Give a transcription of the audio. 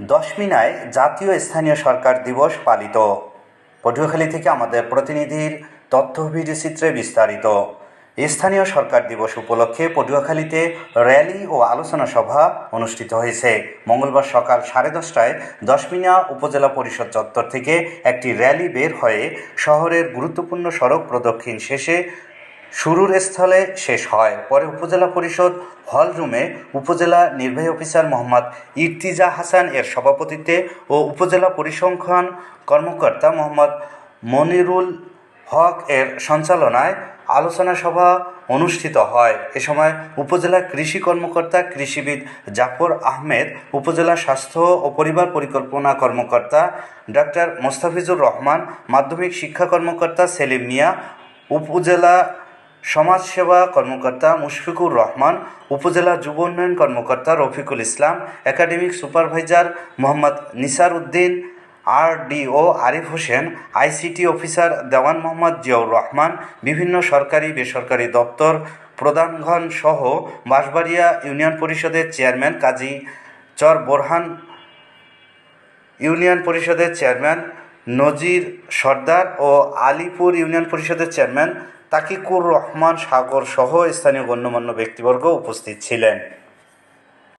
দশমিনায় জাতীয় স্থানীয় সরকার দিবস পালিত। পটুয়াখালী থেকে আমাদের প্রতিনিধির তথ্য ভিডিওচিত্রে বিস্তারিত। স্থানীয় সরকার দিবস উপলক্ষে পটুয়াখালীতে র্যালি ও আলোচনা সভা অনুষ্ঠিত হয়েছে। মঙ্গলবার সকাল সাড়ে দশটায় দশমিনা উপজেলা পরিষদ চত্বর থেকে একটি র্যালি বের হয়ে শহরের গুরুত্বপূর্ণ সড়ক প্রদক্ষিণ শেষে শুরুর স্থলে শেষ হয়। পরে উপজেলা পরিষদ হল রুমে উপজেলা নির্বাহী অফিসার মোহাম্মদ ইর্তিজা হাসান এর সভাপতিত্বে ও উপজেলা পরিসংখ্যান কর্মকর্তা মোহাম্মদ মনিরুল হক এর সঞ্চালনায় আলোচনা সভা অনুষ্ঠিত হয়। এ সময় উপজেলা কৃষি কর্মকর্তা কৃষিবিদ জাফর আহমেদ, উপজেলা স্বাস্থ্য ও পরিবার পরিকল্পনা কর্মকর্তা ডাক্তার মোস্তাফিজুর রহমান, মাধ্যমিক শিক্ষা কর্মকর্তা সেলিম মিয়া, উপজেলা সমাজসেবা কর্মকর্তা মুশফিকুর রহমান, উপজেলা যুব উন্নয়ন কর্মকর্তা Rafiqul Islam, academic supervisor Mohammad Nisar Uddin RDO Arif Hossain, ICT officer Dewan Mohammad Ziaur Rahman, বিভিন্ন সরকারি, বেসরকারি দপ্তর প্রধানগণ সহ বাঁশবাড়িয়া ইউনিয়ন পরিষদের চেয়ারম্যান কাজী চর বোরহান ইউনিয়ন পরিষদের চেয়ারম্যান নজির সর্দার ও আলিপুর ইউনিয়ন পরিষদের চেয়ারম্যান তাকিকুর রহমান সাগর সহ স্থানীয় গণ্যমান্য ব্যক্তিবর্গ উপস্থিত ছিলেন।